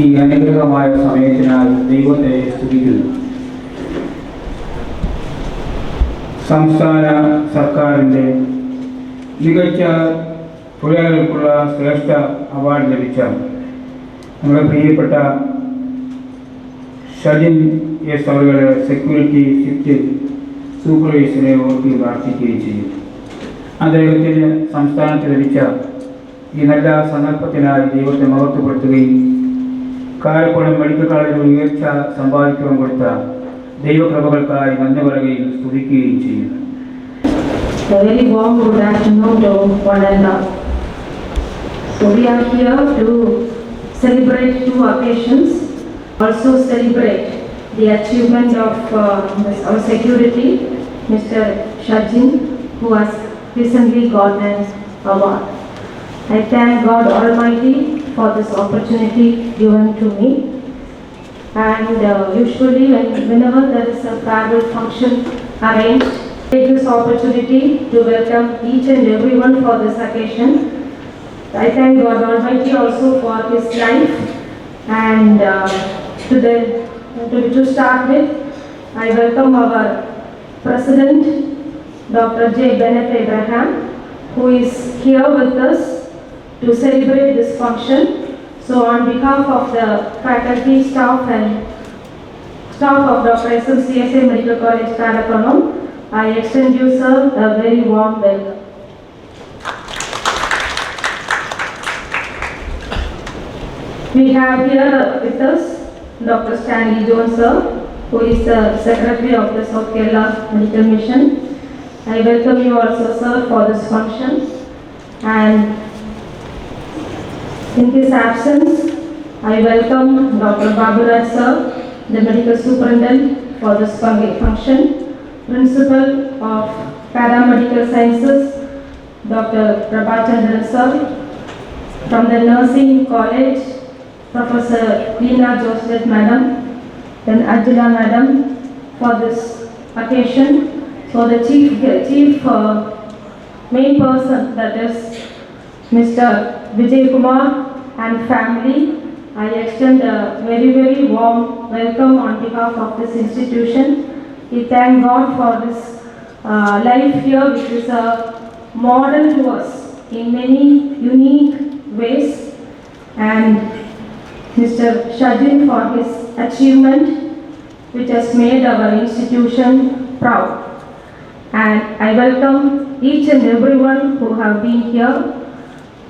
ഈ അനുഗ്രഹമായ സമയത്തിനായി ദൈവത്തെ സ്തുതിക്കുന്നു. സംസ്ഥാന സർക്കാരിന്റെ മികച്ച തൊഴിലാളികൾക്കുള്ള ശ്രേഷ്ഠ അവാർഡ് ലഭിച്ച നമ്മുടെ പ്രിയപ്പെട്ട ഷജിൻ എസ് അവരുടെ സെക്യൂരിറ്റി ഷിഫ്റ്റ് സൂപ്പർവൈസറെ ഓർത്തി പ്രാർത്ഥിക്കുകയും ചെയ്യും അദ്ദേഹത്തിന് സംസ്ഥാനത്ത് ലഭിച്ച ഈ നല്ല സന്ദർഭത്തിനായി ദൈവത്തെ മഹത്വപ്പെടുത്തുകയും കാലപ്പുഴം മെഡിക്കൽ കോളേജിൽ ഉയർച്ച സമ്പാദിക്കുവാൻ കൊടുത്ത ദൈവകൃപകൾക്കായി നന്ദി പറയുകയും സ്തുതിക്കുകയും ചെയ്യുന്നു A very warm good afternoon to one and all. So we are here to celebrate two occasions. Also celebrate the achievement of uh, this- our security, Mr. Shajin, who has recently got an award. I thank God Almighty for this opportunity given to me. And uh, usually when- whenever there is a farewell function arranged, take this opportunity to welcome each and everyone for this occasion. I thank God Almighty also for his life and uh, to the, to, to start with, I welcome our President, Dr. J. Bennett Abraham, who is here with us to celebrate this function. So on behalf of the faculty, staff and staff of Dr. SMCSA Medical College, Karakoram, I extend you, sir, a very warm welcome. We have here with us Dr. Stanley Jones, sir, who is the Secretary of the South Kerala Medical Mission. I welcome you also, sir, for this function. And in his absence, I welcome Dr. Baburaj, sir, the medical superintendent for this fun- function, principal of paramedical sciences, Dr. Prabhachandran, sir, from the nursing college, Professor Leena Joseph, madam, then Ajula, madam, for this occasion. So the chief, chief uh, main person, that is Mr. Vijay Kumar and family, I extend a very, very warm welcome on behalf of this institution. We thank God for this uh, life here, which is a model to us in many unique ways. And Mr. Shajin for his achievement, which has made our institution proud and I welcome each and everyone who have been here.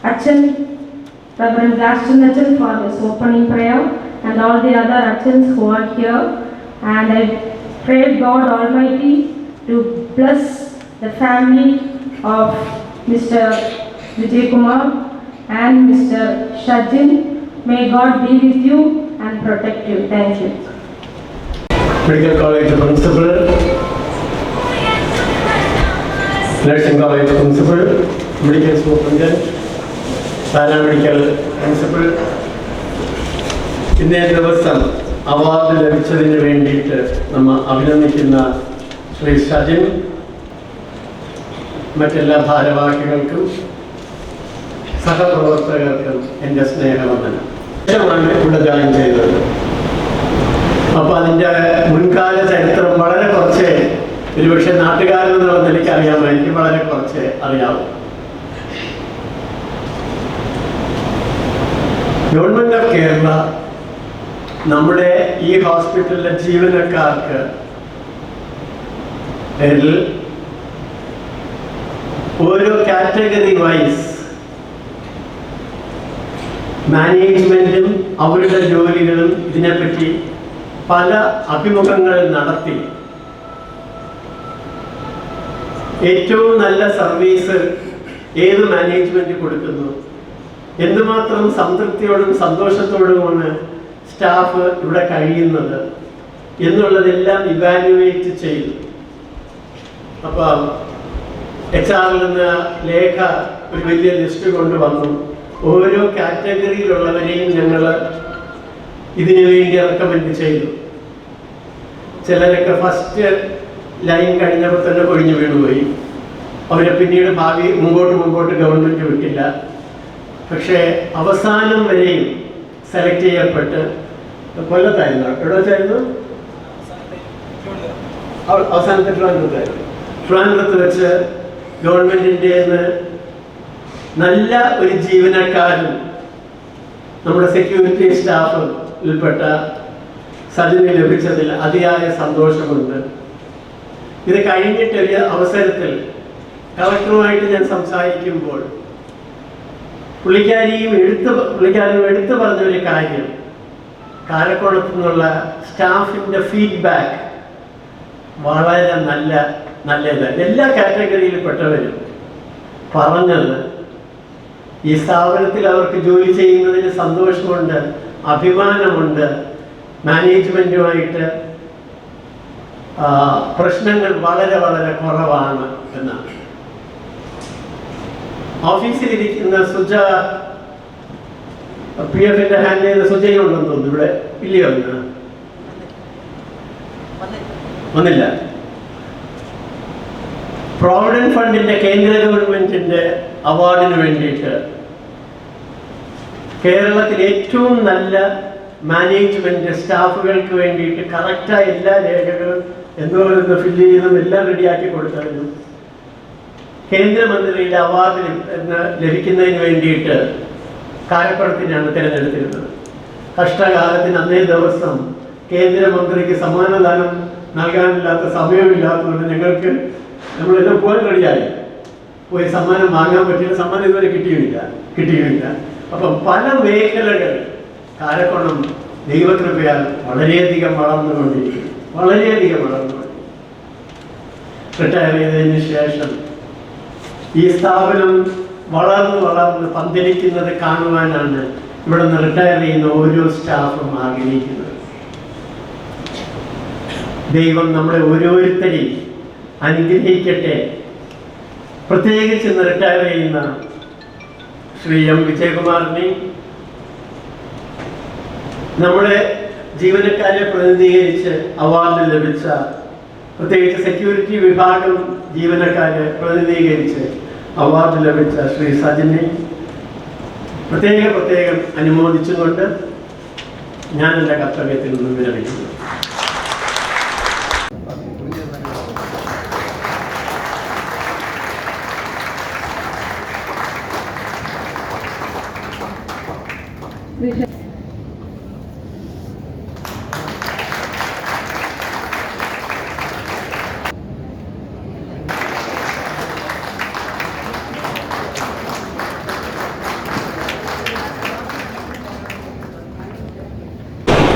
Achan, Reverend Gaston Achan for this opening prayer and all the other Achans who are here. And I pray God Almighty to bless the family of Mr. Vijay Kumar and Mr. Shajin. May God be with you and protect you. Thank you. Medical College Principal, nursing college principal medical superintendent paramedical principal ഇന്നേ ദിവസം award ലഭിച്ചതിന് വേണ്ടിയിട്ട് നമ്മൾ അഭിനന്ദിക്കുന്ന ശ്രീ സജിൻ മറ്റെല്ലാ ഭാരവാഹികൾക്കും സഹപ്രവർത്തകർക്കും എന്റെ സ്നേഹവന്ദനം. ശേഷമാണ് ഇവിടെ ജോയിൻ ചെയ്തത്. അപ്പൊ അതിന്റെ മുൻകാല ചരിത്രം വളരെ കുറച്ച് ഒരുപക്ഷെ നാട്ടുകാരൻ എന്നുള്ള നിലയ്ക്ക് അറിയാമോ എനിക്ക് വളരെ കുറച്ച് അറിയാവൂ. ഗവൺമെന്റ് ഓഫ് കേരള നമ്മുടെ ഈ ഹോസ്പിറ്റലിലെ ജീവനക്കാർക്ക് ഓരോ കാറ്റഗറി വൈസ് മാനേജ്മെന്റും അവരുടെ ജോലികളും ഇതിനെപ്പറ്റി പല അഭിമുഖങ്ങൾ നടത്തി. ഏറ്റവും നല്ല സർവീസ് ഏത് മാനേജ്മെന്റ് കൊടുക്കുന്നു? എന്തുമാത്രം സംതൃപ്തിയോടും സന്തോഷത്തോടുമാണ് സ്റ്റാഫ് ഇവിടെ കഴിയുന്നത്? എന്നുള്ളതെല്ലാം ഇവാലുവേറ്റ് ചെയ്തു. അപ്പം എച്ച് ആറിൽ നിന്ന് ലേഖ ഒരു വലിയ ലിസ്റ്റ് കൊണ്ടുവന്നു. ഓരോ കാറ്റഗറിയിലുള്ളവരെയും ഞങ്ങൾ ഇതിനു വേണ്ടി റെക്കമെൻഡ് ചെയ്തു. ചിലരൊക്കെ ഫസ്റ്റ് ലൈൻ കഴിഞ്ഞപ്പോൾ തന്നെ കൊഴിഞ്ഞു വീണുപോയി. അവരെ പിന്നീട് ഭാവി മുമ്പോട്ട് മുമ്പോട്ട് ഗവൺമെന്റ് വിട്ടില്ല. പക്ഷേ അവസാനം വരെയും സെലക്ട് ചെയ്യപ്പെട്ട് കൊല്ലത്തായിരുന്നു. എവിടെ വെച്ചായിരുന്നു? അവ- അവസാനത്തെ ട്രിവാൻഡ്രത്തായിരുന്നു. ട്രിവാൻഡ്രത്ത് വെച്ച് ഗവൺമെന്റിന്റെ നല്ല ഒരു ജീവനക്കാരൻ നമ്മുടെ സെക്യൂരിറ്റി സ്റ്റാഫ് ഉൾപ്പെട്ട സജിന് ലഭിച്ചതിൽ അതിയായ സന്തോഷമുണ്ട്. ഇത് കഴിഞ്ഞിട്ടൊരു അവസരത്തിൽ കളക്ടറുമായിട്ട് ഞാൻ സംസാരിക്കുമ്പോൾ പുള്ളിക്കാരിയും എടുത്ത് പുള്ളിക്കാരിയും എടുത്തു പറഞ്ഞൊരു കാര്യം. കാരക്കോണത്തു നിന്നുള്ള സ്റ്റാഫിന്റെ ഫീഡ്ബാക്ക് വളരെ നല്ല നല്ലത്. എല്ലാ കാറ്റഗറിയിൽപ്പെട്ടവരും പറഞ്ഞത് ഈ സ്ഥാപനത്തിൽ അവർക്ക് ജോലി ചെയ്യുന്നതിന് സന്തോഷമുണ്ട് അഭിമാനമുണ്ട് മാനേജ്മെന്റുമായിട്ട് പ്രശ്നങ്ങൾ വളരെ വളരെ കുറവാണ് എന്നാണ് ഓഫീസിലിരിക്കുന്ന സുജ പി എഫിന്റെ ഹാൻഡിൽ ചെയ്ത സുജയുണ്ടെന്ന് തോന്നുന്നു. ഇവിടെ ഇല്ലയോ ഇന്ന്? ഒന്നില്ല പ്രോവിഡന്റ് ഫണ്ടിന്റെ കേന്ദ്ര ഗവൺമെന്റിന്റെ അവാർഡിന് വേണ്ടിയിട്ട് കേരളത്തിൽ ഏറ്റവും നല്ല മാനേജ്മെന്റ് സ്റ്റാഫുകൾക്ക് വേണ്ടിയിട്ട് കറക്റ്റായ എല്ലാ രേഖകളും എന്തോരം ഫില്ല് ചെയ്തും എല്ലാം റെഡിയാക്കി കൊടുത്തായിരുന്നു കേന്ദ്രമന്ത്രിയുടെ അവാർഡ് ലഭി- എന്ന് ലഭിക്കുന്നതിന് വേണ്ടിയിട്ട് കാരക്കുളത്തിനാണ് തിരഞ്ഞെടുത്തിരുന്നത്. കഷ്ടകാലത്തിന് അന്നേ ദിവസം കേന്ദ്രമന്ത്രിക്ക് സമ്മാനദാനം നൽകാനില്ലാത്ത സമയമില്ലാത്തതുകൊണ്ട് ഞങ്ങൾക്ക് നമ്മളെല്ലാം പോകാൻ റെഡിയായി പോയി സമ്മാനം വാങ്ങാൻ പറ്റിയ സമ്മാനം ഇതുവരെ കിട്ടിയില്ല കിട്ടിയില്ല. അപ്പം പല മേഖലകൾ കാരക്കോണം ദൈവകൃപയാൽ വളരെയധികം വളർന്നുകൊണ്ടിരിക്കും വളരെയധികം വളർന്നു റിട്ടയർ ചെയ്തതിന് ശേഷം ഈ സ്ഥാപനം വളർന്ന് വളർന്ന് പന്തലിക്കുന്നത് കാണുവാനാണ് ഇവിടെ നിന്ന് റിട്ടയർ ചെയ്യുന്ന ഓരോ സ്റ്റാഫും ആഗ്രഹിക്കുന്നത്. ദൈവം നമ്മളെ ഓരോരുത്തരെയും അനുഗ്രഹിക്കട്ടെ. പ്രത്യേകിച്ച് ഇന്ന് റിട്ടയർ ചെയ്യുന്ന ശ്രീ എം വിജയകുമാറിനെയും നമ്മുടെ ജീവനക്കാരെ പ്രതിനിധീകരിച്ച് അവാർഡ് ലഭിച്ച പ്രത്യേകിച്ച് സെക്യൂരിറ്റി വിഭാഗം ജീവനക്കാരെ പ്രതിനിധീകരിച്ച് അവാർഡ് ലഭിച്ച ശ്രീ സജിനെ പ്രത്യേക പ്രത്യേകം അനുമോദിച്ചുകൊണ്ട് ഞാൻ എന്റെ കർത്തവ്യത്തിൽ നിന്നും വിരമിക്കുന്നു.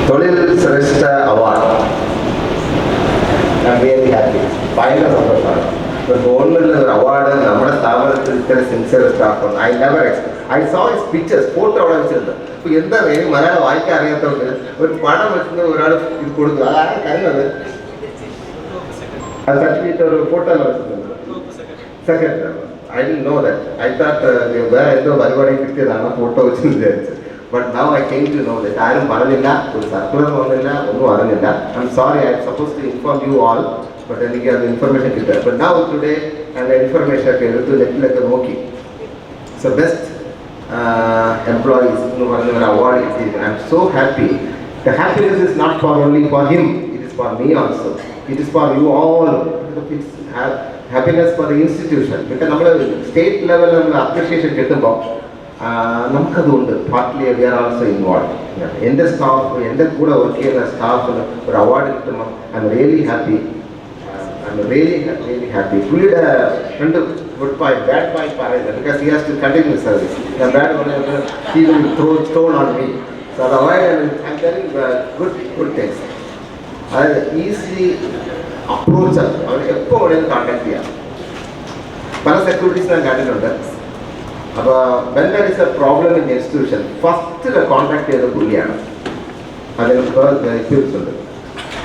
തൊഴിൽ ശ്രേഷ്ഠ അവാർഡ്. ഞാൻ റിയലി ഹാപ്പി ഭയങ്കര സന്തോഷമാണ്. ഒരു ഗവൺമെന്റിൽ ഒരു അവാർഡ് നമ്മുടെ സ്ഥാപനത്തിൽ ഇത്ര sincere staff I never I saw is pictures photo അവിടെ വെച്ചിട്ടുണ്ട്. അപ്പൊ എന്താ എനിക്ക് മലയാളം വായിക്കാൻ അറിയാത്തവർക്ക് ഒരു പടം വെച്ചിട്ട് ഒരാൾ ഇത് കൊടുക്കുക അതാണ് കഴിഞ്ഞത് ആ സർട്ടിഫിക്കറ്റ് ഒരു ഫോട്ടോ വെച്ചിട്ടുണ്ട്. Second I did know that I thought വേറെ എന്തോ പരിപാടി കിട്ടിയതാണ്? ഫോട്ടോ വെച്ച് വിചാരിച്ചത് but now I came to know that ആരും പറഞ്ഞില്ല ഒരു സർക്കുലർ വന്നില്ല ഒന്നും അറിഞ്ഞില്ല I'm sorry I suppose to inform you all but എനിക്ക് അത് ഇൻഫർമേഷൻ കിട്ടുക ബട്ട് നൗ ടുഡേ എന്റെ ഇൻഫർമേഷൻ ഒക്കെ എടുത്ത് നെറ്റിലൊക്കെ നോക്കി സോ ബെസ്റ്റ് എംപ്ലോയീസ് എന്ന് പറഞ്ഞ ഒരു അവാർഡ് കിട്ടിയിരിക്കുന്നത് I'm so happy the happiness is not for only for him it is for me also it is for you all it's happiness for the institution പിന്നെ നമ്മൾ state ലെവലിൽ നമ്മൾ appreciation കിട്ടുമ്പോൾ നമുക്കതുണ്ട് partly we are also involve എന്റെ staff എന്റെ കൂടെ work ചെയ്യുന്ന സ്റ്റാഫിന് ഒരു അവാർഡ് കിട്ടുമ്പോൾ I'm really happy I'm really really happy പുള്ളിയുടെ രണ്ട് ഗുഡ് പോയിന്റ് ബാഡ് പോയിന്റ് പറയുന്നത് because he has to continue service ഞാൻ ബാഡ് പറഞ്ഞപ്പോൾ he will throw stone on me so അത് avoid I'm telling good good things അതായത് easily approach അവർ എപ്പോൾ വേണമെങ്കിലും കോൺടാക്ട് ചെയ്യാം പല സെക്യൂരിറ്റീസ് ഞാൻ കണ്ടിട്ടുണ്ട് അപ്പോൾ when there is a problem in institution first contact ചെയ്ത പുള്ളിയാണ് അതിന് എക്സ്പീരിയൻസ് ഉണ്ട്.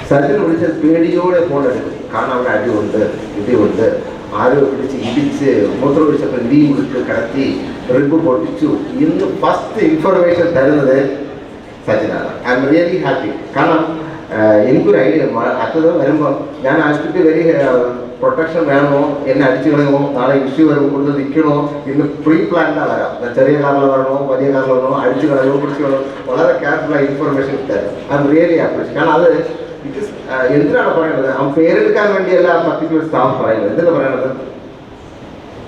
സജിൻ വിളിച്ച് പേടിയോടെ ഫോൺ എടുക്കും. കാരണം അവിടെ അടിയുണ്ട് ഇടിയുണ്ട്. ആരോ പിടിച്ച് ഇടിച്ച് മൂത്രം ഒഴിച്ചപ്പോൾ ഇടി വിളിച്ച് കിടത്തി റിബ് പൊട്ടിച്ചു. ഇന്ന് ഫസ്റ്റ് ഇൻഫർമേഷൻ തരുന്നത് സജിനാണ് ഐ എം റിയലി ഹാപ്പി കാരണം ആഹ് എനിക്കൊരു ഐഡിയ അറ്റത് വരുമ്പോൾ ഞാൻ ആശുപത്രി വെരി പ്രൊട്ടക്ഷൻ വേണമോ എന്നെ അടിച്ചു കളയുമോ? നാളെ ഇഷ്യൂ വരുമോ കൊണ്ട് നിൽക്കണോ? ഇന്ന് പ്രീ പ്ലാൻഡാ വരാം. ചെറിയ കാറിൽ വരണോ? വലിയ കാറിൽ വരണോ? അടിച്ചു കളയോ? പിടിച്ചു കളയോ? വളരെ കെയർഫുള്ളായി ഇൻഫർമേഷൻ തരും ഐ റിയലി അപ്രീഷിയേറ്റ് കാരണം അത് ഇസ് എന്തിനാണ് പറയുന്നത് ആ പേരെടുക്കാൻ വേണ്ടിയല്ല ആ പർട്ടിക്കുലർ സ്റ്റാഫ് പറയുന്നത്. എന്തിനാണ് പറയണത്?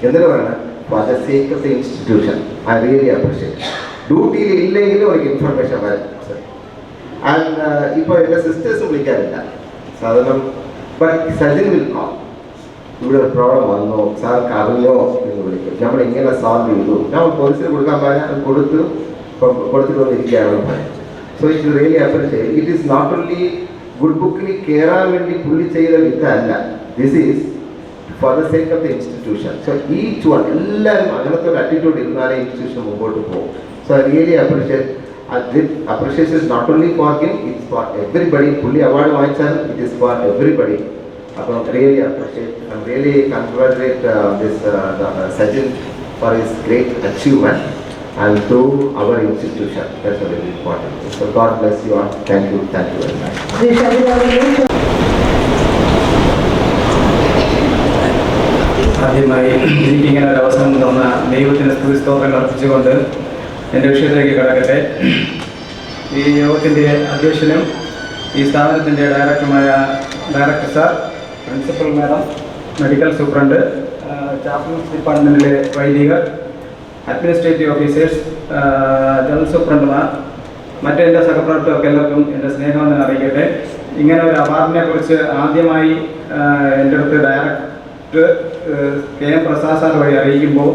എന്തിനാ പറയണത്? For the sake of the institution I really appreciate ഡ്യൂട്ടിയിൽ ഇല്ലെങ്കിലും ഒരു ഇൻഫർമേഷൻ വരും. ആൻഡ് ഇപ്പോൾ എന്റെ സിസ്റ്റേഴ്സ് വിളിക്കാറില്ല. സാധാരണ ബട്ട് സജിൻ വിൽ കോൾ ഇവിടെ ഒരു പ്രോബ്ലം വന്നോ? സാർക്ക് അറിഞ്ഞോ എന്ന് വിളിക്കും. നമ്മൾ എങ്ങനെ സോൾവ് ചെയ്തു. നമ്മൾ പോലീസിന് കൊടുക്കാൻ പറഞ്ഞാൽ അത് കൊടുത്തു കൊടുത്തിട്ട് വന്നിരിക്കുകയാണ്. പറയാം so it really appreciate it is not only good ബുക്കിൽ കയറാൻ വേണ്ടി പുള്ളി ചെയ്ത വിധമല്ല. This is for the sake of the institution so each one എല്ലാവരും അങ്ങനത്തെ ഒരു ആറ്റിറ്റ്യൂഡ് ഇരുന്നാലേ ഇൻസ്റ്റിറ്റ്യൂഷൻ മുമ്പോട്ട് പോകും. So really appreciate appreciation is not only for him it's for everybody പുള്ളി അവാർഡ് വാങ്ങിച്ചാൽ it is for everybody അപ്പം really appreciate I really congratulate this Sajin for his great achievement and to our institution. That's very important. So God bless you all. Thank you. Thank you very much. Shri Shabeer അവരുടെ ആദ്യമായി എനിക്കിങ്ങനെ ഒരു അവസരം തന്ന ദൈവത്തിന് സ്തുതി സ്തോത്രങ്ങൾ അർപ്പിച്ചുകൊണ്ട് എൻ്റെ വിഷയത്തിലേക്ക് കടക്കട്ടെ ഈ യോഗത്തിൻ്റെ അധ്യക്ഷനും ഈ സ്ഥാപനത്തിൻ്റെ ഡയറക്ടറുമായ director sir principal madam medical superintendent chaplains ഡിപ്പാർട്ട്മെന്റിലെ വൈദികർ അഡ്മിനിസ്ട്രേറ്റീവ് ഓഫീസേഴ്സ് ജനറൽ സൂപ്രണ്ടുമാർ മറ്റെന്റെ സഹപ്രവർത്തകർക്ക് എല്ലാവർക്കും എന്റെ സ്നേഹം തന്നെ അറിയിക്കട്ടെ. ഇങ്ങനെ ഒരു അവാർഡിനെ കുറിച്ച് ആദ്യമായി എന്റെ അടുത്ത് director K M Prasad sir വഴി അറിയിക്കുമ്പോൾ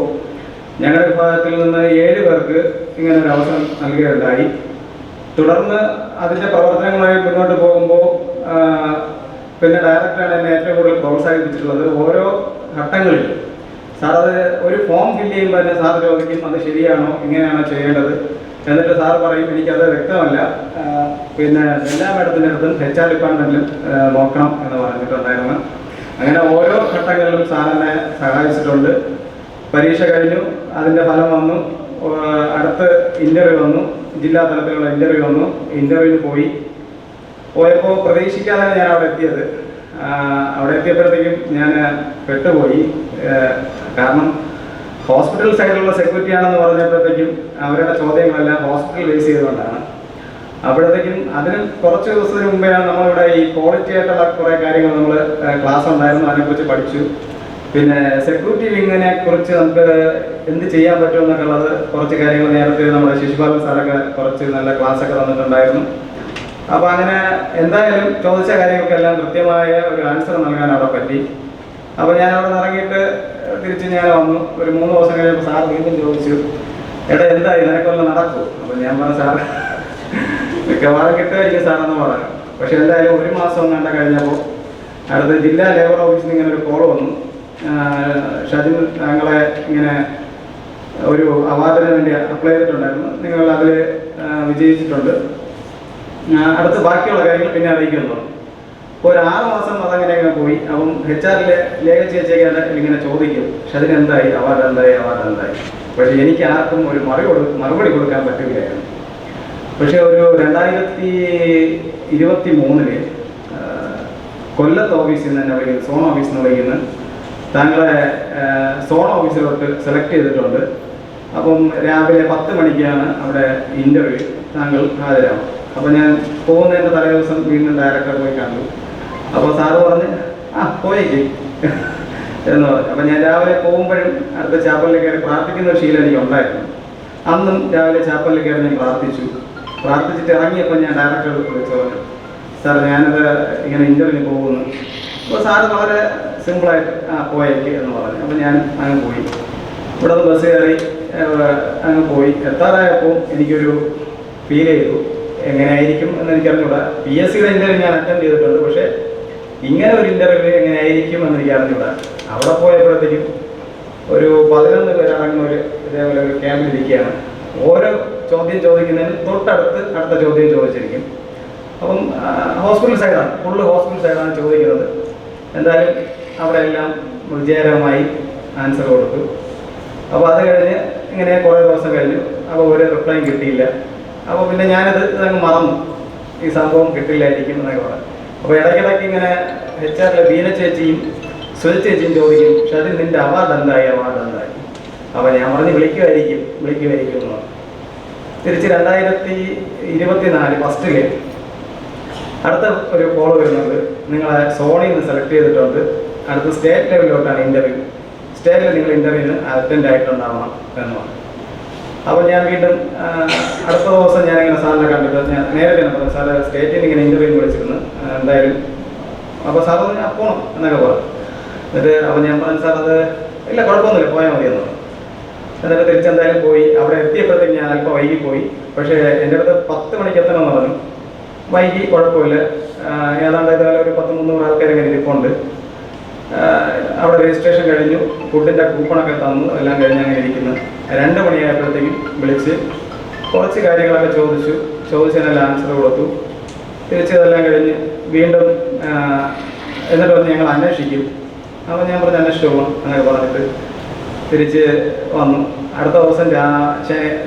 ഞങ്ങളുടെ വിഭാഗത്തിൽ നിന്ന് ഏഴ് പേർക്ക് ഇങ്ങനെ ഒരു അവസരം നൽകുകയുണ്ടായി. തുടർന്ന് അതിന്റെ പ്രവർത്തനങ്ങളായി മുന്നോട്ട് പോകുമ്പോൾ പിന്നെ ഡയറക്ടറാണ് എന്നെ ഏറ്റവും കൂടുതൽ പ്രോത്സാഹിപ്പിച്ചിട്ടുള്ളത് ഓരോ ഘട്ടങ്ങളിൽ. സാർ അത് ഒരു ഫോം ഫില്ല് ചെയ്യുമ്പോൾ തന്നെ സാർ ചോദിക്കും അത് ശരിയാണോ ഇങ്ങനെയാണോ ചെയ്യേണ്ടത്? എന്നിട്ട് സാർ പറയും എനിക്കത് വ്യക്തമല്ല. പിന്നെ എല്ലാ മേഡത്തിന്റെ അടുത്തും എച്ച് ആർ ഡിപ്പാർട്ട്മെന്റിലും നോക്കണം എന്ന് പറഞ്ഞിട്ടുണ്ടായിരുന്നു. അങ്ങനെ ഓരോ ഘട്ടങ്ങളിലും സാർ എന്നെ സഹായിച്ചിട്ടുണ്ട്. പരീക്ഷ കഴിഞ്ഞു അതിന്റെ ഫലം വന്നു. അടുത്ത് ഇന്റർവ്യൂ വന്നു. ജില്ലാ തലത്തിലുള്ള ഇന്റർവ്യൂ വന്നു. ഇന്റർവ്യൂവിന് പോയി. പോയപ്പോൾ പ്രതീക്ഷിക്കാതെയാണ് ഞാൻ അവിടെ എത്തിയത്. അവിടെ എത്തിയപ്പോഴത്തേക്കും ഞാൻ പെട്ടുപോയി. കാരണം ഹോസ്പിറ്റൽ സൈഡിലുള്ള സെക്യൂരിറ്റി ആണെന്ന് പറഞ്ഞപ്പോഴത്തേക്കും അവരുടെ ചോദ്യങ്ങളെല്ലാം ഹോസ്പിറ്റൽ ബേസ് ചെയ്തുകൊണ്ടാണ്. അപ്പോഴത്തേക്കും അതിന് കുറച്ച് ദിവസത്തിന് മുമ്പെയാണ് നമ്മളിവിടെ ഈ ക്വാളിറ്റി ആയിട്ടുള്ള കുറേ കാര്യങ്ങൾ നമ്മൾ ക്ലാസ് ഉണ്ടായിരുന്നു. അതിനെക്കുറിച്ച് പഠിച്ചു. പിന്നെ സെക്യൂരിറ്റി വിങ്ങിനെ കുറിച്ച് നമുക്ക് എന്ത് ചെയ്യാൻ പറ്റുമെന്നൊക്കെ ഉള്ളത് കുറച്ച് കാര്യങ്ങൾ നേരത്തെ നമ്മുടെ ശിശുപാലൻ സാറൊക്കെ കുറച്ച് നല്ല ക്ലാസ് ഒക്കെ തന്നിട്ടുണ്ടായിരുന്നു. അപ്പോൾ അങ്ങനെ എന്തായാലും ചോദിച്ച കാര്യങ്ങൾക്കെല്ലാം കൃത്യമായ ഒരു ആൻസർ നൽകാൻ അവിടെ പറ്റി. അപ്പോൾ ഞാൻ അവിടെ ഇറങ്ങിയിട്ട് തിരിച്ച് ഞാൻ വന്നു. ഒരു മൂന്ന് ദിവസം കഴിഞ്ഞപ്പോൾ സാർ വീണ്ടും ചോദിച്ചു എടാ എന്തായി? നിനക്കൊന്നും നടക്കൂ. അപ്പോൾ ഞാൻ പറഞ്ഞു സാർ മിക്കവാറും കിട്ടുമായിരിക്കും സാറെന്ന് പറഞ്ഞു. പക്ഷെ എന്തായാലും ഒരു മാസം കണ്ട കഴിഞ്ഞപ്പോൾ അടുത്ത ജില്ലാ ലേബർ ഓഫീസിൽ നിന്ന് ഇങ്ങനെ ഒരു കോൾ വന്നു. ഷജിൻ താങ്കളെ ഇങ്ങനെ ഒരു അവാർഡിന് വേണ്ടി അപ്ലൈ ചെയ്തിട്ടുണ്ടായിരുന്നു. നിങ്ങൾ അതിൽ വിജയിച്ചിട്ടുണ്ട്. അടുത്ത ബാക്കിയുള്ള കാര്യങ്ങൾ പിന്നെ അറിയിക്കുന്നു അപ്പോൾ ഒരു ആറ് മാസം അതങ്ങനെ അങ്ങനെ പോയി. അപ്പം എച്ച് ആറിലെ ലേഖ ചേച്ചിയൊക്കെ ഇങ്ങനെ ചോദിക്കും. പക്ഷെ അതിനെന്തായി? അവാർഡ് എന്തായി അവാർഡ് എന്തായി പക്ഷെ എനിക്ക് ആർക്കും ഒരു മറുപടി മറുപടി കൊടുക്കാൻ പറ്റുകയായിരുന്നു പക്ഷെ ഒരു രണ്ടായിരത്തി ഇരുപത്തി മൂന്നിൽ കൊല്ലത്ത് ഓഫീസിൽ നിന്ന് തന്നെ വിളിക്കുന്നു. സോൺ ഓഫീസിൽ നിന്ന് വിളിക്കുന്നു. താങ്കളെ സോൺ ഓഫീസിലോട്ട് സെലക്ട് ചെയ്തിട്ടുണ്ട്. അപ്പം രാവിലെ പത്ത് മണിക്കാണ് അവിടെ ഇന്റർവ്യൂ താങ്കൾ ഹാജരാകും അപ്പോൾ ഞാൻ പോകുന്നതിന്റെ തലേ ദിവസം വീണ്ടും ഡയറക്ടർ പോയി കണ്ടു അപ്പോൾ സാറ് പറഞ്ഞ് ആ പോയേക്ക്. എന്ന് പറഞ്ഞു. അപ്പം ഞാൻ രാവിലെ പോകുമ്പോഴും അടുത്ത ചാപ്പലിൽ കയറി പ്രാർത്ഥിക്കുന്ന ഒരു ശീലം എനിക്ക് ഉണ്ടായിരുന്നു അന്നും രാവിലെ ചാപ്പലിൽ കയറി ഞാൻ പ്രാർത്ഥിച്ചു. പ്രാർത്ഥിച്ചിട്ട് ഇറങ്ങിയപ്പോൾ ഞാൻ ഡയറക്ടർ വിളിച്ചു പറഞ്ഞു സാർ ഞാനത് ഇങ്ങനെ ഇന്റർവ്യൂവിന് പോകുന്നു. അപ്പോൾ സാറ് വളരെ സിമ്പിളായിട്ട് ആ പോയേക്ക് എന്ന് പറഞ്ഞു. അപ്പോൾ ഞാൻ അങ്ങ് പോയി. ഇവിടെ ബസ് കയറി. അങ്ങ് പോയി. എത്താറായപ്പോൾ എനിക്കൊരു ഫീൽ ചെയ്തു. എങ്ങനെയായിരിക്കും എന്ന് എനിക്കറിഞ്ഞൂടാ. പി എസ് സിയുടെ ഇന്റർവ്യൂ ഞാൻ അറ്റൻഡ് ചെയ്തിട്ടുണ്ട്. പക്ഷേ ഇങ്ങനെ ഒരു ഇന്റർവ്യൂ എങ്ങനെയായിരിക്കും എന്ന് എനിക്ക് അറിഞ്ഞൂടാ. അവിടെ പോയപ്പോഴത്തേക്കും ഒരു പതിനൊന്ന് പേരടങ്ങുന്ന ഒരു ഇതേപോലെ ഒരു ക്യാമ്പിൽ ഇരിക്കുകയാണ്. ഓരോ ചോദ്യം ചോദിക്കുന്നതിന് തൊട്ടടുത്ത് അടുത്ത ചോദ്യം ചോദിച്ചിരിക്കും. അപ്പം ഹോസ്പിറ്റൽ സൈഡാണ് ഫുള്ള് ഹോസ്പിറ്റൽ സൈഡാണ് ചോദിക്കുന്നത്. എന്തായാലും അവിടെ എല്ലാം വിജയകരമായി ആൻസർ കൊടുത്തു. അപ്പോൾ അത് കഴിഞ്ഞ് ഇങ്ങനെ കുറേ ദിവസം കഴിഞ്ഞു. അപ്പോൾ ഒരു റിപ്ലൈ കിട്ടിയില്ല. അപ്പോൾ പിന്നെ ഞാനത് അങ്ങ് മറന്നു. ഈ സംഭവം കിട്ടില്ലായിരിക്കും എന്നൊക്കെ പറഞ്ഞു. അപ്പോൾ ഇടയ്ക്കിടയ്ക്ക് ഇങ്ങനെ എച്ച് ആറിലെ ബീന ചേച്ചിയും സുധ ചേച്ചിയും ചോദിക്കും പക്ഷെ അതിൽ നിന്റെ അവാർഡ് എന്തായി? അവാർഡ് എന്തായി? അപ്പോൾ ഞാൻ പറഞ്ഞ് വിളിക്കുമായിരിക്കും വിളിക്കുമായിരിക്കും എന്ന് പറഞ്ഞു. തിരിച്ച് രണ്ടായിരത്തി ഇരുപത്തിനാല് ഫസ്റ്റിൽ അടുത്ത ഒരു കോൾ വരുന്നത് നിങ്ങളെ സോണിയിൽ നിന്ന് സെലക്ട് ചെയ്തിട്ടുണ്ട്. അടുത്ത സ്റ്റേറ്റ് ലെവലിലോട്ടാണ് ഇന്റർവ്യൂ സ്റ്റേറ്റിൽ നിങ്ങൾ ഇന്റർവ്യൂവിന് അറ്റൻഡ് ആയിട്ടുണ്ടാവണം എന്ന് പറഞ്ഞു. അപ്പോൾ ഞാൻ വീണ്ടും അടുത്ത ദിവസം ഞാൻ ഇങ്ങനെ സാറിനെ കണ്ടിട്ട് ഞാൻ നേരത്തെ തന്നെ പറഞ്ഞു സാറ് സ്റ്റേറ്റിൽ ഇങ്ങനെ ഇന്റർവ്യൂ വിളിച്ചിരുന്നു എന്തായാലും. അപ്പോൾ സാർ പറഞ്ഞു പോകണം എന്നൊക്കെ പറഞ്ഞു. എന്നിട്ട് അപ്പോൾ ഞാൻ പറഞ്ഞു സാർ അത് ഇല്ല കുഴപ്പമൊന്നുമില്ല പോയാൽ മതി എന്ന് എന്നിട്ട് തിരിച്ചെന്തായാലും പോയി. അവിടെ എത്തിയപ്പോഴത്തേക്ക് ഞാൻ അല്പം വൈകി പോയി പക്ഷേ എന്റെ അടുത്ത് പത്ത് മണിക്ക് എത്തണമെന്ന് പറഞ്ഞു. വൈകി കുഴപ്പമില്ല. ഏതാണ്ട് ഇതുപോലെ ഒരു പത്ത് മുന്നൂറ് ആൾക്കാർ ഇങ്ങനെ ഇരിപ്പുണ്ട്. അവിടെ രജിസ്ട്രേഷൻ കഴിഞ്ഞു. ഫുഡിന്റെ കൂപ്പണൊക്കെ തന്നു. എല്ലാം കഴിഞ്ഞ് അങ്ങനെ ഇരിക്കുന്നു. രണ്ട് മണിയായപ്പോഴത്തേക്കും വിളിച്ച് കുറച്ച് കാര്യങ്ങളൊക്കെ ചോദിച്ചു. ചോദിച്ചതിനെല്ലാം ആൻസർ കൊടുത്തു. തിരിച്ചു ഇതെല്ലാം കഴിഞ്ഞ് വീണ്ടും എന്നിട്ട് വന്ന് ഞങ്ങൾ അന്വേഷിക്കും. അപ്പോൾ ഞാൻ പറഞ്ഞ് അന്വേഷിച്ചു പോകണം അങ്ങനെ പറഞ്ഞിട്ട് തിരിച്ച് വന്നു. അടുത്ത ദിവസം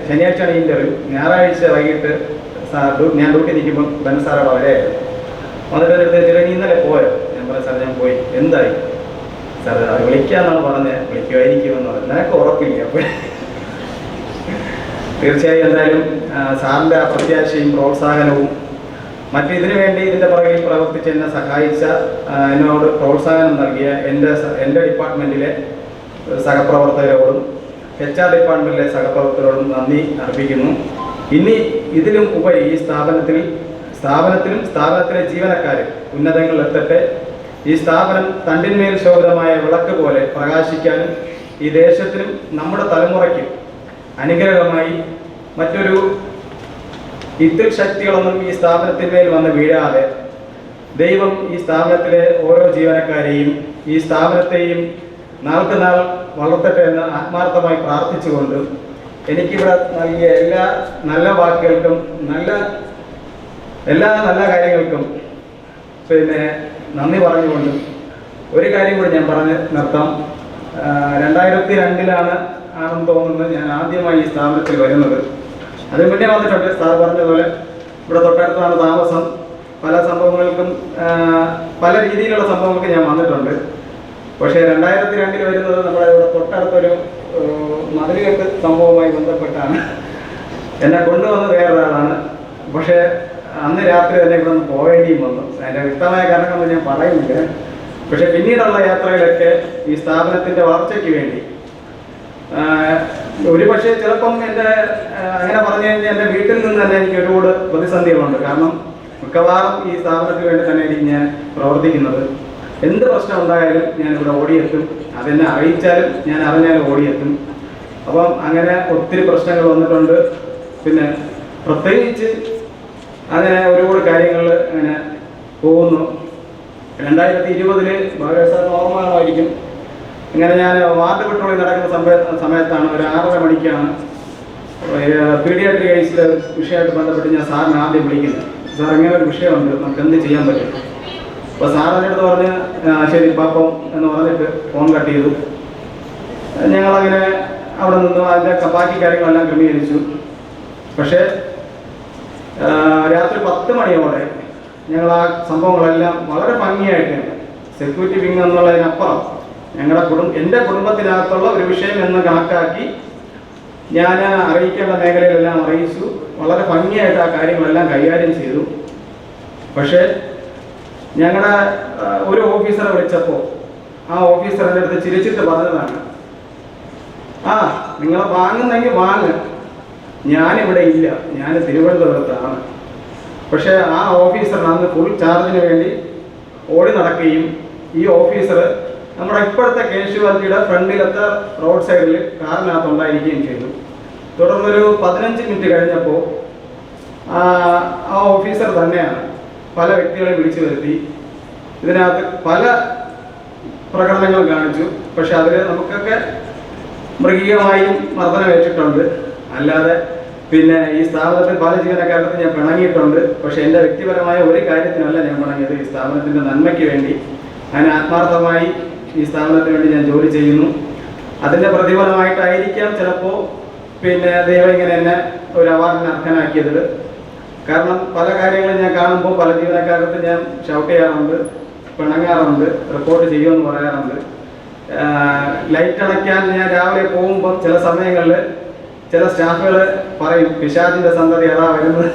ശനിയാഴ്ചയാണ് ഇന്റർവ്യൂ ഞായറാഴ്ച വൈകിട്ട് സാർ ഞാൻ ഡ്യൂട്ടി നിൽക്കുമ്പോൾ ബെൻ അവരെ വന്നിട്ട് എന്റെ അടുത്ത് ചോദിച്ചു, "നീ ഇന്നലെ പോയോ? ഞാൻ പറഞ്ഞ സാർ ഞാൻ പോയി. എന്തായി? സാർ വിളിക്കാന്നാണ് പറഞ്ഞത്. വിളിക്കുമായിരിക്കുമെന്ന് പറഞ്ഞു. ഉറപ്പില്ല? അപ്പോൾ തീർച്ചയായും എന്തായാലും സാറിന്റെ ആ പ്രത്യാശയും പ്രോത്സാഹനവും മറ്റു ഇതിനു വേണ്ടി ഇതിന്റെ പുറകിൽ പ്രവർത്തിച്ച് എന്നെ സഹായിച്ച എന്നോട് പ്രോത്സാഹനം നൽകിയ എന്റെ എന്റെ ഡിപ്പാർട്ട്മെന്റിലെ സഹപ്രവർത്തകരോടും എച്ച് ആർ ഡിപ്പാർട്ട്മെന്റിലെ സഹപ്രവർത്തകരോടും നന്ദി അർപ്പിക്കുന്നു. ഇനി ഇതിലും ഉപരി ഈ സ്ഥാപനത്തിൽ സ്ഥാപനത്തിലും സ്ഥാപനത്തിലെ ജീവനക്കാരും ഉന്നതങ്ങളിൽ എത്തട്ടെ. ഈ സ്ഥാപനം തണ്ടിന്മേൽ ശോഭിതമായ വിളക്ക് പോലെ പ്രകാശിക്കാനും ഈ ദേശത്തിനും നമ്മുടെ തലമുറയ്ക്കും അനുഗ്രഹമായി മറ്റൊരു ഇത്തിൽ ശക്തികളൊന്നും ഈ സ്ഥാപനത്തിന്മേൽ വന്ന് വീഴാതെ ദൈവം ഈ സ്ഥാപനത്തിലെ ഓരോ ജീവനക്കാരെയും ഈ സ്ഥാപനത്തെയും നാൾക്ക് നാൾ വളർത്തട്ടെ എന്ന് ആത്മാർത്ഥമായി പ്രാർത്ഥിച്ചുകൊണ്ട് എനിക്കിവിടെ നൽകിയ എല്ലാ നല്ല വാക്കുകൾക്കും നല്ല എല്ലാ നല്ല കാര്യങ്ങൾക്കും പിന്നെ നന്ദി പറഞ്ഞുകൊണ്ട് ഒരു കാര്യം കൂടി ഞാൻ പറഞ്ഞ് നിർത്താം. രണ്ടായിരത്തി രണ്ടിലാണ് ആണെന്ന് തോന്നുന്നത് ഞാൻ ആദ്യമായി ഈ സ്ഥാപനത്തിൽ വരുന്നത്. അതിന് മുന്നേ വന്നിട്ടുണ്ട്. സാർ പറഞ്ഞതുപോലെ ഇവിടെ തൊട്ടടുത്താണ് താമസം. പല സംഭവങ്ങൾക്കും പല രീതിയിലുള്ള സംഭവങ്ങൾക്ക് ഞാൻ വന്നിട്ടുണ്ട്. പക്ഷേ രണ്ടായിരത്തി രണ്ടിൽ വരുന്നത് നമ്മുടെ ഇവിടെ തൊട്ടടുത്തൊരു മതിലുകെട്ട് സംഭവവുമായി ബന്ധപ്പെട്ടാണ്. എന്നെ കൊണ്ടുവന്നത് വേറൊരാളാണ്. പക്ഷേ അന്ന് രാത്രി തന്നെ ഇവിടെ നിന്ന് പോവേണ്ടിയും വന്നു. അതിന്റെ വ്യക്തമായ കാരണങ്ങളൊന്നും ഞാൻ പറയുന്നില്ല. പക്ഷെ പിന്നീടുള്ള യാത്രയിലൊക്കെ ഈ സ്ഥാപനത്തിന്റെ വളർച്ചയ്ക്ക് വേണ്ടി. ഒരു ഒരുപക്ഷെ ചിലപ്പം എന്റെ അങ്ങനെ പറഞ്ഞു കഴിഞ്ഞാൽ എന്റെ വീട്ടിൽ നിന്ന് തന്നെ എനിക്ക് ഒരുപാട് പ്രതിസന്ധികളുണ്ട്. കാരണം മിക്കവാറും ഈ സ്ഥാപനത്തിന് വേണ്ടി തന്നെ തന്നെയായിരിക്കും ഞാൻ പ്രവർത്തിക്കുന്നത്. എന്ത് പ്രശ്നം ഉണ്ടായാലും ഞാൻ ഇവിടെ ഓടിയെത്തും. അതെന്നെ അറിയിച്ചാലും ഞാൻ അറിഞ്ഞാലും ഓടിയെത്തും. അപ്പം അങ്ങനെ ഒത്തിരി പ്രശ്നങ്ങൾ വന്നിട്ടുണ്ട്. പിന്നെ പ്രത്യേകിച്ച് അങ്ങനെ ഒരുപാട് കാര്യങ്ങൾ അങ്ങനെ പോകുന്നു. രണ്ടായിരത്തി ഇരുപതിൽ സാറിന് ഓർമ്മകളായിരിക്കും ഇങ്ങനെ ഞാൻ വാർഡ് പെട്രോളിൽ നടക്കുന്ന സമയ സമയത്താണ് ഒരു ആറര മണിക്കാണ്. പീഡിയാട്രിക് കേസിൽ വിഷയമായിട്ട് ബന്ധപ്പെട്ട് ഞാൻ സാറിനെ ആദ്യം വിളിക്കുന്നത്. സാർ ഇങ്ങനെ ഒരു വിഷയമുണ്ട് നമുക്ക് എന്ത് ചെയ്യാൻ പറ്റും? അപ്പോൾ സാർ അതിനടുത്ത് പറഞ്ഞ് "ആ, ശരി പാപ്പം എന്ന് പറഞ്ഞിട്ട് ഫോൺ കട്ട് ചെയ്തു. ഞങ്ങളങ്ങനെ അവിടെ നിന്ന് അതിന്റെ ബാക്കി കാര്യങ്ങളെല്ലാം ക്രമീകരിച്ചു. പക്ഷേ രാത്രി പത്ത് മണിയോടെ ഞങ്ങൾ ആ സംഭവങ്ങളെല്ലാം വളരെ ഭംഗിയായിട്ട് സെക്യൂരിറ്റി വിങ് എന്നുള്ളതിനപ്പുറം ഞങ്ങളുടെ കുടുംബ എന്റെ കുടുംബത്തിനകത്തുള്ള ഒരു വിഷയം എന്ന് കണക്കാക്കി ഞാൻ അറിയിക്കേണ്ട മേഖലയിലെല്ലാം അറിയിച്ചു. വളരെ ഭംഗിയായിട്ട് ആ കാര്യങ്ങളെല്ലാം കൈകാര്യം ചെയ്തു. പക്ഷേ ഞങ്ങളുടെ ഒരു ഓഫീസറെ വിളിച്ചപ്പോൾ ആ ഓഫീസറിന്റെ അടുത്ത് ചിരിച്ചിട്ട് പറഞ്ഞതാണ് ആ നിങ്ങൾ വാങ്ങുന്നെങ്കിൽ വാങ്ങ്. ഞാനിവിടെ ഇല്ല. ഞാൻ തിരുവനന്തപുരത്താണ്. പക്ഷേ ആ ഓഫീസർ അന്ന് ഫുൾ ചാർജിന് വേണ്ടി ഓടി നടക്കുകയും ഈ ഓഫീസർ നമ്മുടെ ഇപ്പോഴത്തെ കേശുവാലിറ്റിയുടെ ഫ്രണ്ടിലത്തെ റോഡ് സൈഡിൽ കാറിനകത്ത് ഉണ്ടായിരിക്കുകയും ചെയ്തു. തുടർന്നൊരു പതിനഞ്ച് മിനിറ്റ് കഴിഞ്ഞപ്പോൾ ആ ആ ഓഫീസർ തന്നെയാണ് പല വ്യക്തികളെ വിളിച്ചു വരുത്തി. ഇതിനകത്ത് പല പ്രകടനങ്ങളും കാണിച്ചു. പക്ഷെ അതിൽ നമുക്കൊക്കെ മൃഗീയമായും മർദ്ദനമേറ്റിട്ടുണ്ട് അല്ലാതെ പിന്നെ ഈ സ്ഥാപനത്തിൽ പല ജീവനക്കാരുടെ ഞാൻ പിണങ്ങിയിട്ടുണ്ട്. പക്ഷെ എന്റെ വ്യക്തിപരമായ ഒരു കാര്യത്തിനല്ല ഞാൻ പിണങ്ങിയത് ഈ സ്ഥാപനത്തിന്റെ നന്മയ്ക്ക് വേണ്ടി. ഞാൻ ആത്മാർത്ഥമായി ഈ സ്ഥാപനത്തിന് വേണ്ടി ഞാൻ ജോലി ചെയ്യുന്നു. അതിന്റെ പ്രതിഫലമായിട്ടായിരിക്കാം ചിലപ്പോൾ പിന്നെ ദൈവം ഇങ്ങനെ എന്നെ ഒരു അവാർഡിന് അർഹനാക്കിയത്. കാരണം പല കാര്യങ്ങളും ഞാൻ കാണുമ്പോൾ പല ജീവനക്കാരത്തിൽ ഞാൻ ഷൗട്ട് ചെയ്യാറുണ്ട് പിണങ്ങാറുണ്ട് റിപ്പോർട്ട് ചെയ്യുമെന്ന് പറയാറുണ്ട്. ലൈറ്റ് അണയ്ക്കാൻ ഞാൻ രാവിലെ പോകുമ്പോൾ ചില സമയങ്ങളിൽ ചില സ്റ്റാഫുകൾ പറയും പിശാദിന്റെ സന്തതി അതാ വരുന്നത്.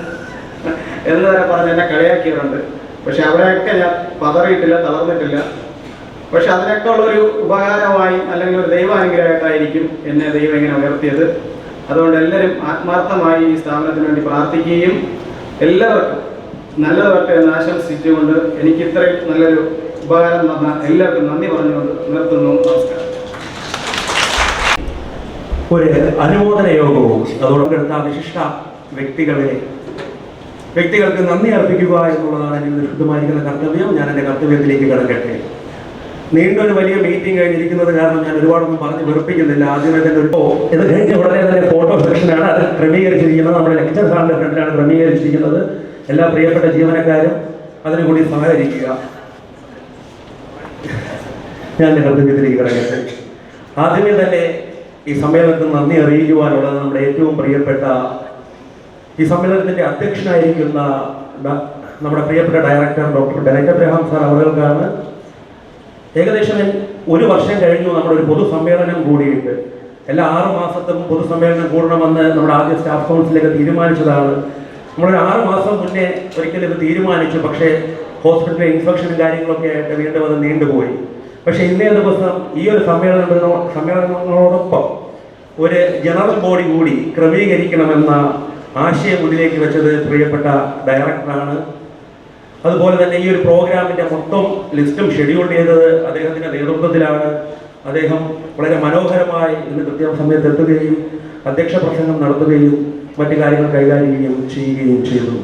എന്ന് വരെ പറഞ്ഞ് എന്നെ കളിയാക്കിയവരുണ്ട്. പക്ഷെ അവരെയൊക്കെ ഞാൻ പതറിയിട്ടില്ല തളർന്നിട്ടില്ല. പക്ഷെ അതിനൊക്കെ ഉള്ളൊരു ഉപകാരമായി അല്ലെങ്കിൽ ഒരു ദൈവാനുഗ്രഹമായിട്ടായിരിക്കും എന്നെ ദൈവം ഇങ്ങനെ ഉയർത്തിയത്. അതുകൊണ്ട് എല്ലാവരും ആത്മാർത്ഥമായി ഈ സ്ഥാപനത്തിന് വേണ്ടി പ്രാർത്ഥിക്കുകയും എല്ലാവർക്കും നല്ലത് വരട്ടെ എന്ന് ആശംസിച്ചുകൊണ്ട് എനിക്ക് ഇത്രയും നല്ലൊരു ഉപകാരം തന്ന എല്ലാവർക്കും നന്ദി പറഞ്ഞുകൊണ്ട് നിർത്തുന്നു. നമസ്കാരം. ഒരു അനുമോദന യോഗവും അതോടൊപ്പം എടുത്ത വിശിഷ്ട വ്യക്തികളെ വ്യക്തികൾക്ക് നന്ദി അർപ്പിക്കുക എന്നുള്ളതാണ് എനിക്ക് ശുദ്ധമായിരിക്കുന്ന കർത്തവ്യം. ഞാൻ എന്റെ കർത്തവ്യത്തിലേക്ക് കിടക്കട്ടെ. നീണ്ടൊരു വലിയ മീറ്റിംഗ് കഴിഞ്ഞിരിക്കുന്നത് കാരണം ഞാൻ ഒരുപാടൊന്നും പറഞ്ഞ് വെറുപ്പിക്കുന്നില്ല. ആദ്യമേ തന്നെ ഒരു ഇത് കഴിഞ്ഞ ഉടനെ തന്നെ ഫോട്ടോ സെക്ഷനാണ് അത് ക്രമീകരിച്ചിരിക്കുന്നത്. നമ്മുടെ ലെക്ചർ സാറിന്റെ ഫ്രണ്ടിലാണ് ക്രമീകരിച്ചിരിക്കുന്നത്. എല്ലാ പ്രിയപ്പെട്ട ജീവനക്കാരും അതിനു കൂടി സഹകരിക്കുക. ഞാൻ എന്റെ കർത്തവ്യത്തിലേക്ക് കിടക്കട്ടെ. ആദ്യമേ തന്നെ ഈ സമ്മേളനത്തിൽ നന്ദി അറിയിക്കുവാനുള്ളത് നമ്മുടെ ഏറ്റവും പ്രിയപ്പെട്ട ഈ സമ്മേളനത്തിന്റെ അധ്യക്ഷനായിരിക്കുന്ന നമ്മുടെ പ്രിയപ്പെട്ട director doctor director Abraham sir അവർക്കാണ് ഏകദേശം ഒരു വർഷം കഴിഞ്ഞു നമ്മുടെ ഒരു പൊതുസമ്മേളനം കൂടിയിട്ട്. എല്ലാ ആറ് മാസത്തും പൊതുസമ്മേളനം കൂടണമെന്ന് നമ്മുടെ ആദ്യ സ്റ്റാഫ് കൗൺസിലൊക്കെ തീരുമാനിച്ചതാണ്. നമ്മളൊരു ആറ് മാസം മുന്നേ ഒരിക്കലും ഇത് തീരുമാനിച്ചു പക്ഷേ ഹോസ്പിറ്റലിലെ ഇൻഫെക്ഷനും കാര്യങ്ങളൊക്കെ ആയിട്ട് വീണ്ടും അത് നീണ്ടുപോയി. പക്ഷേ ഇന്നേ ദിവസം ഈ ഒരു സമ്മേളനത്തിനോ സമ്മേളനങ്ങളോടൊപ്പം ഒരു ജനറൽ ബോഡി കൂടി ക്രമീകരിക്കണമെന്ന ആശയം മുന്നിലേക്ക് വെച്ചത് പ്രിയപ്പെട്ട ഡയറക്ടറാണ്. അതുപോലെ തന്നെ ഈ ഒരു പ്രോഗ്രാമിന്റെ മൊത്തം ലിസ്റ്റും ഷെഡ്യൂൾ ചെയ്തത് അദ്ദേഹത്തിന്റെ നേതൃത്വത്തിലാണ്. അദ്ദേഹം വളരെ മനോഹരമായി ഇന്ന് കൃത്യം സമയത്ത് എത്തുകയും അധ്യക്ഷ പ്രസംഗം നടത്തുകയും മറ്റു കാര്യങ്ങൾ കൈകാര്യം ചെയ്യുകയും ചെയ്തു.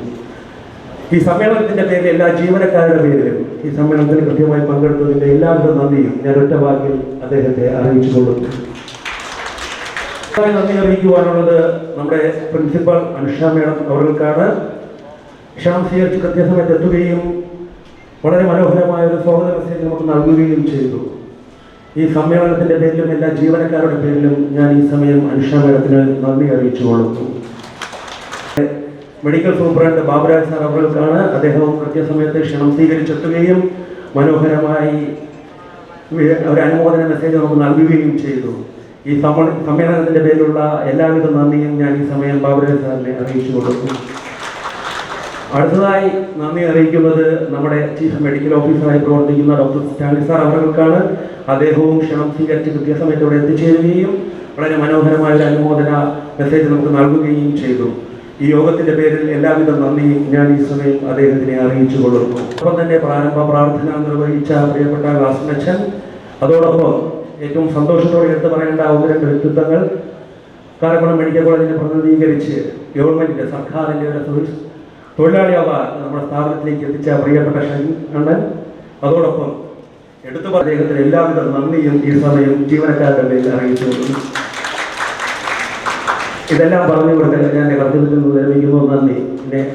ഈ സമ്മേളനത്തിന്റെ പേരിൽ എല്ലാ ജീവനക്കാരുടെ പേരിലും ഈ സമ്മേളനത്തിൽ കൃത്യമായി പങ്കെടുത്തതിന്റെ എല്ലാവരുടെ നന്ദിയും ഞാൻ ഒറ്റ വാക്കിൽ അദ്ദേഹത്തെ അറിയിച്ചു കൊള്ളുന്നു നന്ദി അറിയിക്കുവാനുള്ളത് നമ്മുടെ പ്രിൻസിപ്പൽ അനുഷ മേഡം അവർക്കാണ്. സ്വീകരിച്ച് കൃത്യസമയത്ത് എത്തുകയും വളരെ മനോഹരമായ ഒരു സ്വാഗത മെസ്സേജ് നമുക്ക് നൽകുകയും ചെയ്തു. ഈ സമ്മേളനത്തിന്റെ പേരിലും എല്ലാ ജീവനക്കാരുടെ പേരിലും ഞാൻ ഈ സമയം അനുഷ നന്ദി അറിയിച്ചു കൊള്ളുന്നു മെഡിക്കൽ സൂപ്രണ്ട് ബാബുരാജ് സാർ അവർക്കാണ് അദ്ദേഹവും കൃത്യസമയത്ത് ക്ഷണം സ്വീകരിച്ചെത്തുകയും മനോഹരമായി ഒരു അനുമോദന മെസ്സേജ് നമുക്ക് നൽകുകയും ചെയ്തു. ഈ സമ്മ- സമ്മേളനത്തിന്റെ പേരിലുള്ള എല്ലാവിധ നന്ദിയും ഞാൻ ഈ സമയം ബാബുരാജ് സാറിനെ അറിയിച്ചു കൊടുക്കുന്നു. അടുത്തതായി നന്ദി അറിയിക്കുന്നത് നമ്മുടെ ചീഫ് മെഡിക്കൽ ഓഫീസറായി പ്രവർത്തിക്കുന്ന ഡോക്ടർ സ്റ്റാലി സാർ അവർക്കാണ്. അദ്ദേഹവും ക്ഷണം സ്വീകരിച്ച് കൃത്യസമയത്തോടെ എത്തിച്ചേരുകയും വളരെ മനോഹരമായ ഒരു അനുമോദന മെസ്സേജ് നമുക്ക് നൽകുകയും ചെയ്തു. ഈ യോഗത്തിന്റെ പേരിൽ എല്ലാവിധ നന്ദിയും ഞാൻ ഈ സമയം അദ്ദേഹത്തിനെ അറിയിച്ചു കൊള്ളുന്നു. ഒപ്പം തന്നെ പ്രാരംഭ പ്രാർത്ഥന നിർവഹിച്ച പ്രിയപ്പെട്ട വാസനച്ചൻ അതോടൊപ്പം ഏറ്റവും സന്തോഷത്തോടെ എടുത്തു പറയേണ്ട ഒന്ന് രണ്ട് വ്യക്തിത്വങ്ങൾ. കാരക്കുളം മെഡിക്കൽ കോളേജിനെ പ്രതിനിധീകരിച്ച് ഗവൺമെന്റിന്റെ സർക്കാരിന്റെ ഒരു തൊഴിലാളി നമ്മുടെ സ്ഥാപനത്തിലേക്ക് എത്തിച്ച പ്രിയപ്പെട്ട ഷൻ അണ്ണൻ. അതോടൊപ്പം എടുത്തു അദ്ദേഹത്തിന് എല്ലാവിധ നന്ദിയും ഈ സമയം ജീവനക്കാരുടെ പേരിൽ അറിയിച്ചു കൊടുക്കുന്നു ഇതെല്ലാം പറഞ്ഞു കൊടുക്കാൻ ഞാൻ എന്റെ കർത്തവ്യത്തിൽ നിന്ന് വിരമിക്കുന്നു നന്ദി. പിന്നെ